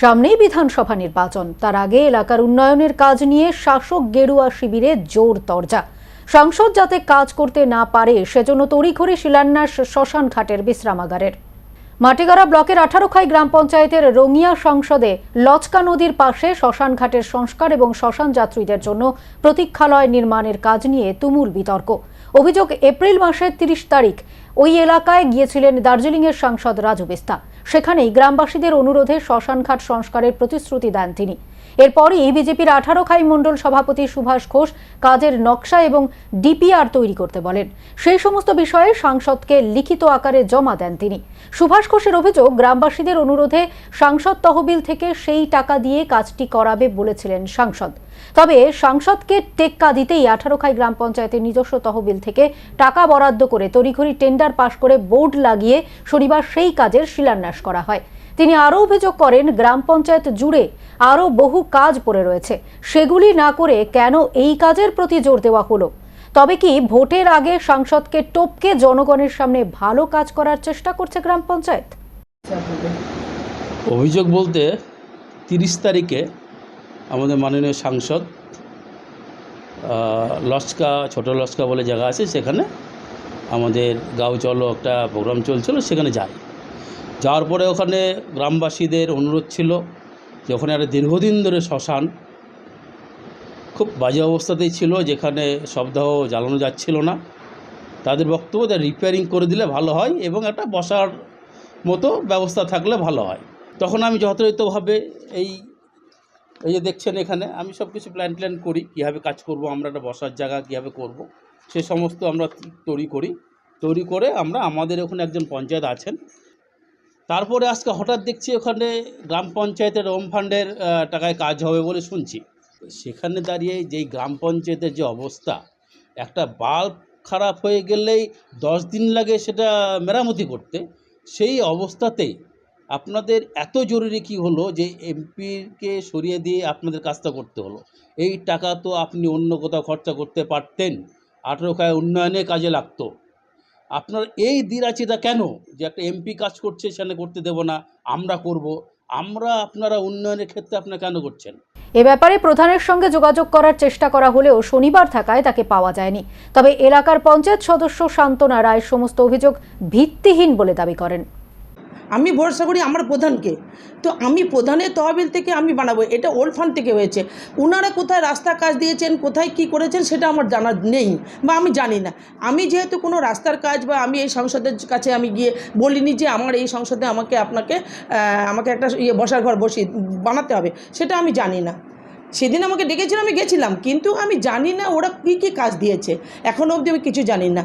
সামনেই বিধানসভা নির্বাচন। তার আগে এলাকার উন্নয়নের কাজ নিয়ে শাসক গেরুয়া শিবিরে জোর তরজা। সংসদ যাতে কাজ করতে না পারে, সেজন্য তড়িঘড়ি শিলান্যাস শ্মশান ঘাটের বিশ্রামাগারের। মাটিগাড়া ব্লকের আঠারোখাই গ্রাম পঞ্চায়েতের রঙিয়া সংসদে লচকা নদীর পাশে শ্মশান ঘাটের সংস্কার এবং শ্মশান যাত্রীদের জন্য প্রতীক্ষালয় নির্মাণের কাজ নিয়ে তুমুল বিতর্ক। অভিযোগ এপ্রিল মাসের তিরিশ তারিখ। ওই এলাকায় গিয়েছিলেন দার্জিলিংয়ের সাংসদ রাজু বিস্তা। সেখানেই গ্রামবাসীদের অনুরোধে শ্মশানঘাট সংস্কারের প্রতিশ্রুতি দেন তিনি। এরপরই বিজেপির আঠারো খাই মণ্ডল সভাপতি সুভাষ ঘোষ কাজের নকশা এবং ডিপিআর তৈরি করতে বলেন। সেই সমস্ত বিষয়ে সাংসদকে লিখিত আকারে জমা দেন তিনি। সুভাষ ঘোষের অভিযোগ, গ্রামবাসীদের অনুরোধে সাংসদ তহবিল থেকে সেই টাকা দিয়ে কাজটি করাবে বলেছিলেন সাংসদ। তবে সাংসদকে টেক্কা দিতেই আঠারো খাই গ্রাম পঞ্চায়েতের নিজস্ব তহবিল থেকে টাকা বরাদ্দ করে তড়িঘড়ি টেন্ডার পাশ করে বোর্ড লাগিয়ে শনিবার সেই কাজের শিলান্যাস করা হয়। তিনি আরও অভিযোগ করেন, গ্রাম পঞ্চায়েত জুড়ে আরও বহু কাজ পড়ে রয়েছে। সেগুলি না করে কেন এই কাজের প্রতি জোর দেওয়া হলো? তবে কি ভোটের আগে সাংসদকে টপকে জনগণের সামনে ভালো কাজ করার চেষ্টা করছে গ্রাম পঞ্চায়েত? অভিযোগ বলতে তিরিশ তারিখে আমাদের মাননীয় সাংসদ লস্কা, ছোটো লস্কা বলে জায়গা আছে, সেখানে আমাদের গাঁও চলো একটা প্রোগ্রাম চলছিল, সেখানে যাই যাওয়ার পরে ওখানে গ্রামবাসীদের অনুরোধ ছিল যে ওখানে একটা দীর্ঘদিন ধরে শ্মশান খুব বাজে অবস্থাতেই ছিল, যেখানে সপ্তাহ জ্বালানো যাচ্ছিল না। তাদের বক্তব্য যে রিপেয়ারিং করে দিলে ভালো হয় এবং একটা বসার মতো ব্যবস্থা থাকলে ভালো হয়। তখন আমি যথাযথভাবে এই এই যে দেখছেন এখানে, আমি সব কিছু প্ল্যান প্ল্যান করি, কীভাবে কাজ করব, আমরা একটা বসার জায়গা কীভাবে করব, সে সমস্ত আমরা তৈরি করি। তৈরি করে আমরা, আমাদের ওখানে একজন পঞ্চায়েত আছেন তারপরে আজকে হঠাৎ দেখছি ওখানে গ্রাম পঞ্চায়েতের ওম ফান্ডের টাকায় কাজ হবে বলে শুনছি। সেখানে দাঁড়িয়ে যেই গ্রাম পঞ্চায়েতের যে অবস্থা, একটা বাল্ব খারাপ হয়ে গেলেই দশ দিন লাগে সেটা মেরামতি করতে। সেই অবস্থাতেই আপনাদের এত জরুরি কি হলো যে এমপিকে সরিয়ে দিয়ে আপনাদের কাজটা করতে হলো? এই টাকা তো আপনি অন্য কোথাও খরচা করতে পারতেন। আঠেরো উন্নয়নে কাজে লাগতো। আপনার এই দিরাচিটা কেন? যে একটা এমপি কাজ করছে সেখানে করতে দেব না, আমরা করব। আমরা আপনারা উন্নয়নের ক্ষেত্রে আপনারা কেন করছেন? এ ব্যাপারে প্রধানের সঙ্গে যোগাযোগ করার চেষ্টা করা হলেও শনিবার থাকায় তাকে পাওয়া যায়নি। তবে এলাকার পঞ্চায়েত সদস্য শান্তনা রায় সমস্ত অভিযোগ ভিত্তিহীন বলে দাবি করেন। আমি ভরসা করি আমার প্রধানকে। তো আমি প্রধানের তহবিল থেকে আমি বানাবো, এটা ওল্ড ফান্ড থেকে হয়েছে। ওনারা কোথায় রাস্তা কাজ দিয়েছেন, কোথায় কি করেছেন, সেটা আমার জানা নেই বা আমি জানি না। আমি যেহেতু কোনো রাস্তার কাজ বা আমি এই সংসদের কাছে আমি গিয়ে বলিনি যে আমার এই সংসদে আমাকে আপনাকে আমাকে একটা ইয়ে বসার ঘর বসিয়ে বানাতে হবে, সেটা আমি জানি না। সেদিন আমাকে ডেকেছিল, আমি গেছিলাম, কিন্তু আমি জানি না ওরা কী কী কাজ দিয়েছে। এখনও অবধি আমি কিছু জানি না।